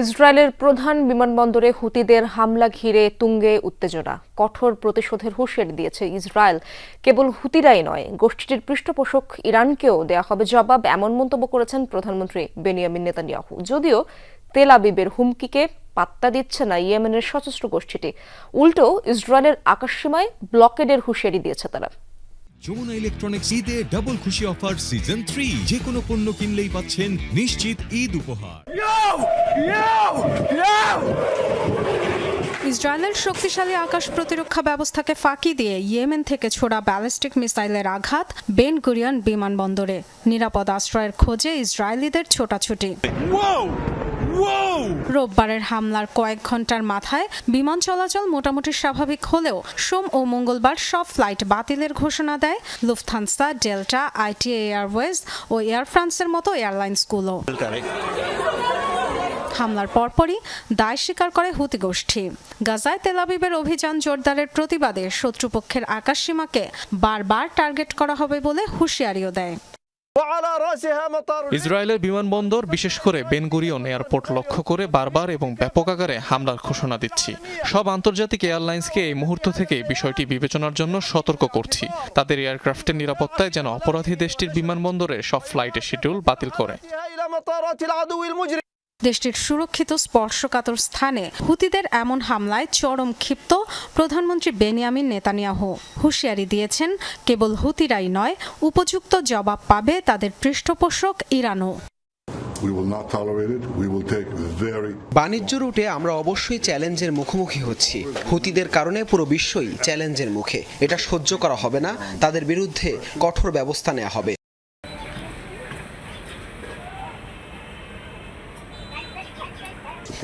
ইসরায়েলের প্রধান বিমানবন্দরে হুতিদের হামলা ঘিরে তুঙ্গে উত্তেজনা। কঠোর প্রতিশোধের হুঁশিয়ারি দিয়েছে ইসরায়েল। কেবল হুতিরাই নয়, গোষ্ঠীটির পৃষ্ঠপোষক ইরানকেও দেয়া হবে জবাব, এমন মন্তব্য করেছেন প্রধানমন্ত্রী বেনিয়ামিন নেতানিয়াহু। যদিও তেল আবিবের হুমকিকে পাত্তা দিচ্ছে না ইয়েমেনের সশস্ত্র গোষ্ঠীটি, উল্টো ইসরায়েলের আকাশসীমায় ব্লকেডের হুঁশিয়ারি দিয়েছে তারা। যমুনা ইলেকট্রনিক্স ঈদে ডাবল খুশি অফার সিজন থ্রি যে কোনো পণ্য কিনলেই পাচ্ছেন নিশ্চিত ঈদ উপহার। ইসরায়েলের শক্তিশালী আকাশ প্রতিরক্ষা ব্যবস্থাকে ফাঁকি দিয়ে ইয়েমেন থেকে ছোড়া ব্যালিস্টিক মিসাইলের আঘাত বেন গুরিয়ান বিমানবন্দরে। নিরাপদ আশ্রয়ের খোঁজে ইসরায়েলিদের ছোটাছুটি। রোববারের হামলার কয়েক ঘণ্টার মাথায় বিমান চলাচল মোটামুটি স্বাভাবিক হলেও সোম ও মঙ্গলবার সব ফ্লাইট বাতিলের ঘোষণা দেয় লুফথানসা ডেল্টা আইটি এয়ারওয়েজ ও এয়ার ফ্রান্সের মতো এয়ারলাইন্সগুলো। হামলার পরপরই দায় স্বীকার করে হুতি গোষ্ঠী। গাজায় তেলাবিবের অভিযান জোরদারের প্রতিবাদে শত্রুপক্ষের আকাশসীমাকে বারবার টার্গেট করা হবে বলে হুঁশিয়ারিও দেয়। ইসরায়েলের বিমানবন্দর বিশেষ করে বেনগুরিয়ন এয়ারপোর্ট লক্ষ্য করে বারবার এবং ব্যাপক আকারে হামলার ঘোষণা দিচ্ছি। সব আন্তর্জাতিক এয়ারলাইন্সকে এই মুহূর্ত থেকে বিষয়টি বিবেচনার জন্য সতর্ক করছি। তাদের এয়ারক্রাফটের নিরাপত্তায় যেন অপরাধী দেশটির বিমানবন্দরে সব ফ্লাইটের শিডিউল বাতিল করে। দেশটির সুরক্ষিত স্পর্শকাতর স্থানে হুতিদের এমন হামলায় চরম ক্ষিপ্ত প্রধানমন্ত্রী বেনিয়ামিন নেতানিয়াহু। হুঁশিয়ারি দিয়েছেন কেবল হুতিরাই নয় উপযুক্ত জবাব পাবে তাদের পৃষ্ঠপোষক ইরানও। বাণিজ্য রুটে আমরা অবশ্যই চ্যালেঞ্জের মুখোমুখি হচ্ছি। হুতিদের কারণে পুরো বিশ্বই চ্যালেঞ্জের মুখে। এটা সহ্য করা হবে না। তাদের বিরুদ্ধে কঠোর ব্যবস্থা নেওয়া হবে।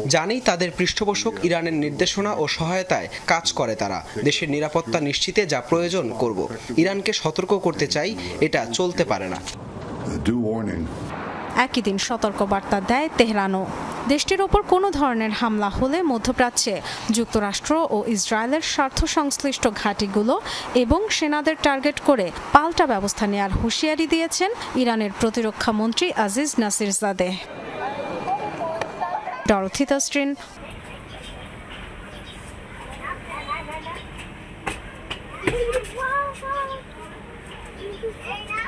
জানি তাদের পৃষ্ঠপোষক ইরানের নির্দেশনা ও সহায়তায় কাজ করে তারা। দেশের নিরাপত্তা নিশ্চিতে যা প্রয়োজন করব। ইরানকে সতর্ক করতে চাই এটা চলতে পারে না। একই দিন সতর্ক বার্তা দেয় তেহরানও। দেশটির ওপর কোনো ধরনের হামলা হলে মধ্যপ্রাচ্যে যুক্তরাষ্ট্র ও ইসরায়েলের স্বার্থ সংশ্লিষ্ট ঘাঁটিগুলো এবং সেনাদের টার্গেট করে পাল্টা ব্যবস্থা নেয়ার হুঁশিয়ারি দিয়েছেন ইরানের প্রতিরক্ষা মন্ত্রী Aziz Nasir জাদেহ Dorothy Thustrin, Wow, wow.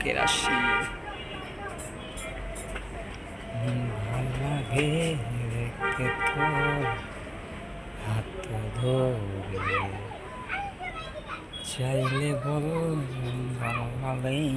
কেরাসি ভালো লাগে দেখতে তোর হাত ধরে চাইলে বল ভালো লাগেই